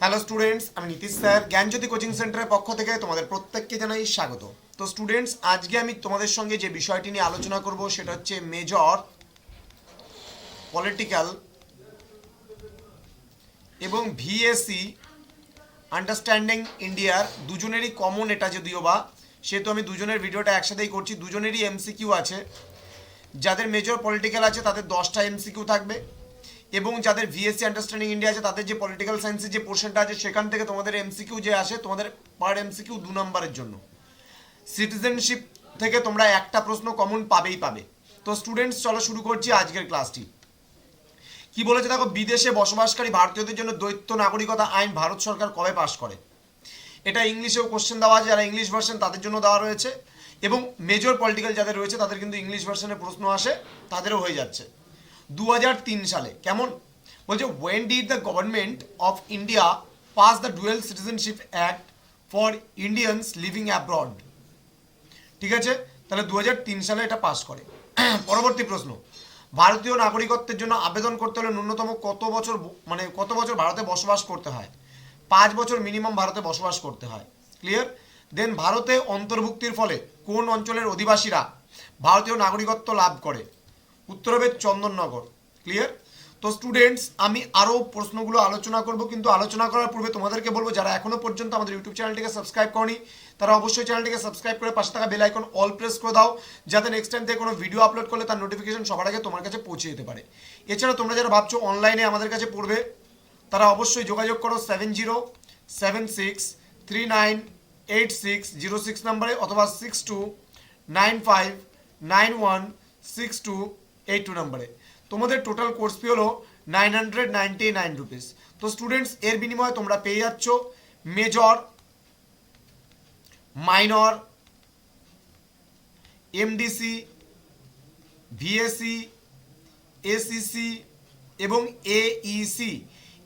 Hello students আমি Nitish sir জ্ঞানজ্যোতি coaching সেন্টারের পক্ষ থেকে তোমাদের প্রত্যেককে জানাই স্বাগত। তো স্টুডেন্টস আজকে আমি তোমাদের সঙ্গে যে বিষয়টি নিয়ে আলোচনা করব সেটা হচ্ছে মেজর পলিটিক্যাল এবং ভিএসসি আন্ডারস্ট্যান্ডিং ইন্ডিয়ার দুজনেরই কমন এটা যদিও বা, সেহেতু আমি দুজনের ভিডিওটা একসাথেই করছি, দুজনেরই এমসিকিউ আছে। যাদের মেজর পলিটিক্যাল আছে, তাদের দশটা এমসিকিউ থাকবে। এবং যাদের ভিএসসি আন্ডারস্ট্যান্ডিং ইন্ডিয়া আছে, তাদের যে পলিটিক্যাল সায়েন্সের যে পোর্শনটা আছে, সেখান থেকে তোমাদের এমসিকিউ যে আসে, তোমাদের পার এমসিকিউ দু নম্বরের জন্য। সিটিজেনশিপ থেকে তোমরা একটা প্রশ্ন কমন পাবেই পাবে। তো স্টুডেন্টস চলো শুরু করছি আজকের ক্লাসটি কি বলেছে দেখো, বিদেশে বসবাসকারী ভারতীয়দের জন্য দ্বৈত নাগরিকতা আইন ভারত সরকার কবে পাশ করে? এটা ইংলিশেও কোশ্চেন দেওয়া আছে, যারা ইংলিশ ভার্সন তাদের জন্য দেওয়া রয়েছে। এবং মেজর পলিটিক্যাল যাদের রয়েছে, তাদের কিন্তু ইংলিশ ভার্সনে প্রশ্ন আসে, তাদেরও হয়ে যাচ্ছে। দু হাজার তিন সালে। কেমন? বলছে when did the government of India pass the dual citizenship act for Indians living abroad ঠিক আছে? তাহলে দু হাজার তিন সালে এটা পাস করে। পরবর্তী প্রশ্ন। ভারতীয় নাগরিকত্বের জন্য আবেদন করতে হলে ন্যূনতম কত বছর মানে কত বছর ভারতে বসবাস করতে হয়? পাঁচ বছর মিনিমাম ভারতে বসবাস করতে হয়। ক্লিয়ার দেন ভারতে অন্তর্ভুক্তির ফলে কোন অঞ্চলের অধিবাসীরা ভারতীয় নাগরিকত্ব লাভ করে? উত্তর হবে চন্দননগর ক্লিয়ার তো স্টুডেন্টস আমি আরও প্রশ্নগুলো আলোচনা করব, কিন্তু আলোচনা করার পূর্বে তোমাদেরকে বলব, যারা এখনও পর্যন্ত আমাদের ইউটিউব চ্যানেলটিকে সাবস্ক্রাইব করনি, তারা অবশ্যই চ্যানেলটিকে সাবস্ক্রাইব করে পাশে থাকা বেল আইকন অল প্রেস করে দাও, যাতে নেক্সট টাইম থেকে কোনো ভিডিও আপলোড করলে তার নোটিফিকেশন সবার আগে তোমার কাছে পৌঁছে যেতে পারে। এছাড়া তোমরা যারা ভাবছ অনলাইনে আমাদের কাছে পড়বে, তারা অবশ্যই যোগাযোগ করো seven zero seven six three nine eight six zero six নাম্বারে অথবা six two nine five nine one six two eight two নাম্বারে তোমাদের টোটাল কোর্স ফি হলো nine hundred ninety nine rupees তো স্টুডেন্টস এর বিনিময়ে তোমরা পেয়ে যাচ্ছ major minor MDC VAC SEC এবং এইসি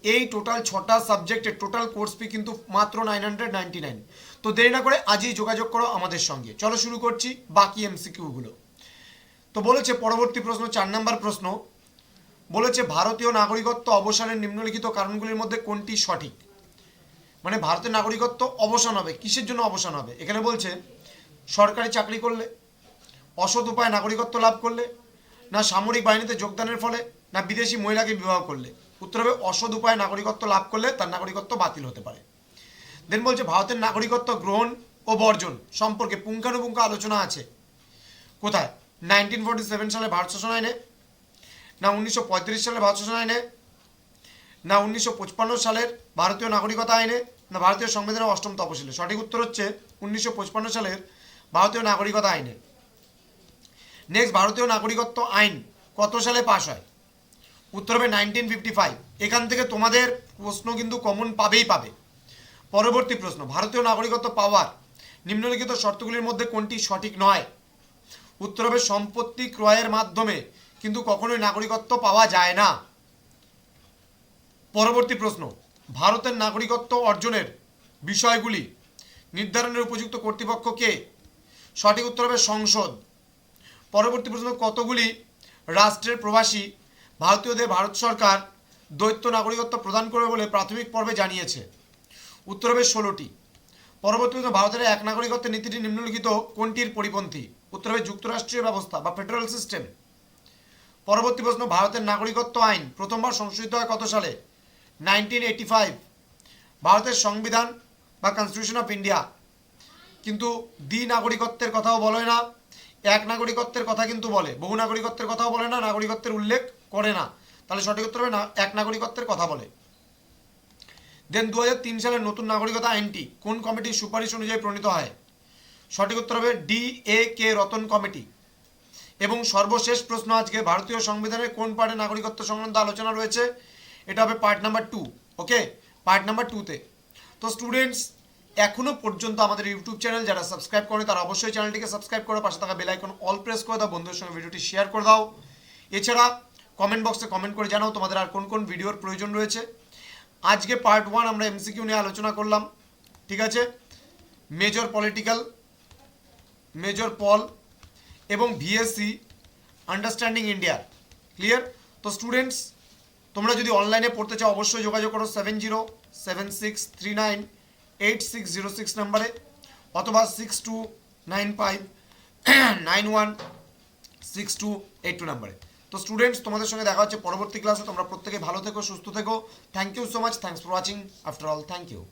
এই টোটাল ছটা সাবজেক্টের টোটাল কোর্স ফি কিন্তু মাত্র নাইন হান্ড্রেড নাইনটি নাইন তো দেরি না করে আজই যোগাযোগ করো আমাদের সঙ্গে। চলো শুরু করছি বাকি এমসিকিউগুলো তো বলেছে পরবর্তী প্রশ্ন, চার নম্বর প্রশ্ন, বলেছে ভারতীয় নাগরিকত্ব অবসানের নিম্নলিখিত কারণগুলির মধ্যে কোনটি সঠিক? মানে ভারতের নাগরিকত্ব অবসান হবে, কিসের জন্য অবসান হবে? এখানে বলছে, সরকারি চাকরি করলে, অসৎ উপায়ে নাগরিকত্ব লাভ করলে, না সামরিক বাহিনীতে যোগদানের ফলে, না বিদেশি মহিলাকে বিবাহ করলে। উত্তর হবে, অসৎ উপায়ে নাগরিকত্ব লাভ করলে তার নাগরিকত্ব বাতিল হতে পারে। দেন বলছে, ভারতের নাগরিকত্ব গ্রহণ ও বর্জন সম্পর্কে পুঙ্খানুপুঙ্খ আলোচনা আছে। কোথায়? নাইনটিন ফোর্টি সেভেন সালে ভারত শাসন আইনে না উনিশশো পঁয়ত্রিশ সালে ভারত শাসন আইনে না উনিশশো সালের ভারতীয় নাগরিকতা আইনে না ভারতীয় সংবিধানের অষ্টম তপশিলে সঠিক উত্তর হচ্ছে উনিশশো সালের ভারতীয় নাগরিকতা আইনে। নেক্সট ভারতীয় নাগরিকত্ব আইন কত সালে পাশ হয়? উত্তর হবে নাইনটিন ফিফটি ফাইভ। এখান থেকে তোমাদের প্রশ্ন কিন্তু কমন পাবেই পাবে। পরবর্তী প্রশ্ন, ভারতীয় নাগরিকত্ব পাওয়ার নিম্নলিখিত শর্তগুলির মধ্যে কোনটি সঠিক নয়? উত্তর হবে সম্পত্তি ক্রয়ের মাধ্যমে, কিন্তু কখনোই নাগরিকত্ব পাওয়া যায় না। পরবর্তী প্রশ্ন, ভারতের নাগরিকত্ব অর্জনের বিষয়গুলি নির্ধারণের উপযুক্ত কর্তৃপক্ষ কে? সঠিক উত্তর হবে সংসদ। পরবর্তী প্রশ্ন, কতগুলি রাষ্ট্রের প্রবাসী ভারতীয়দের ভারত সরকার দ্বৈত নাগরিকত্ব প্রদান করবে বলে প্রাথমিক পর্বে জানিয়েছে? উত্তর হবে ষোলোটি। পরবর্তী প্রশ্ন ভারতের এক নাগরিকত্বের নীতিটি নিম্নলিখিত কোনটির পরিপন্থী? উত্তর হবে যুক্তরাষ্ট্রীয় ব্যবস্থা বা ফেডারেল সিস্টেম। পরবর্তী প্রশ্ন, ভারতের নাগরিকত্ব আইন প্রথমবার সংশোধিত হয় কত সালে? Nineteen eighty five. ভারতের সংবিধান বা কনস্টিটিউশন অফ ইন্ডিয়া কিন্তু দ্বি নাগরিকত্বের কথাও বলে না, এক নাগরিকত্বের কথা কিন্তু বলে। বহু নাগরিকত্বের কথাও বলে না, নাগরিকত্বের উল্লেখ করে না। তাহলে সঠিক উত্তর হবে না, এক নাগরিকত্বের কথা বলে। দেন দু হাজার তিন সালের নতুন নাগরিকতা আইনটি কোন কমিটির সুপারিশ অনুযায়ী প্রণীত হয়? সঠিক উত্তর হবে D A K Ratan committee. এবং সর্বশেষ প্রশ্ন আজকে, ভারতীয় সংবিধানের কোন পার্টে নাগরিকত্ব সংক্রান্ত আলোচনা রয়েছে? এটা হবে part number two okay part number টুতে তো। স্টুডেন্টস এখনও পর্যন্ত আমাদের ইউটিউব চ্যানেল যারা সাবস্ক্রাইব করে তারা অবশ্যই চ্যানেলটিকে সাবস্ক্রাইব করে পাশে থাকা বেল আইকন অল প্রেস করে দাও। বন্ধুদের সঙ্গে ভিডিওটি শেয়ার করে দাও। এছাড়া কমেন্ট বক্সে কমেন্ট করে জানাও তোমাদের আর কোন কোন ভিডিওর প্রয়োজন রয়েছে। আজকে পার্ট ওয়ান আমরা এমসিকিউ নিয়ে আলোচনা করলাম, ঠিক আছে? মেজর পলিটিক্যাল মেজর পল এবং ভিএসসি আন্ডারস্ট্যান্ডিং ইন্ডিয়া ক্লিয়ার তো স্টুডেন্টস তোমরা যদি অনলাইনে পড়তে চাও, অবশ্যই যোগাযোগ করো seven zero seven six three nine eight six zero six নাম্বারে অথবা six two nine five nine one six two eight two নাম্বারে তো স্টুডেন্টস তোমাদের সঙ্গে দেখা হচ্ছে পরবর্তী ক্লাসে তোমরা প্রত্যেকে ভালো থেকো, সুস্থ থেকো। Thank you so much thanks for watching after all thank you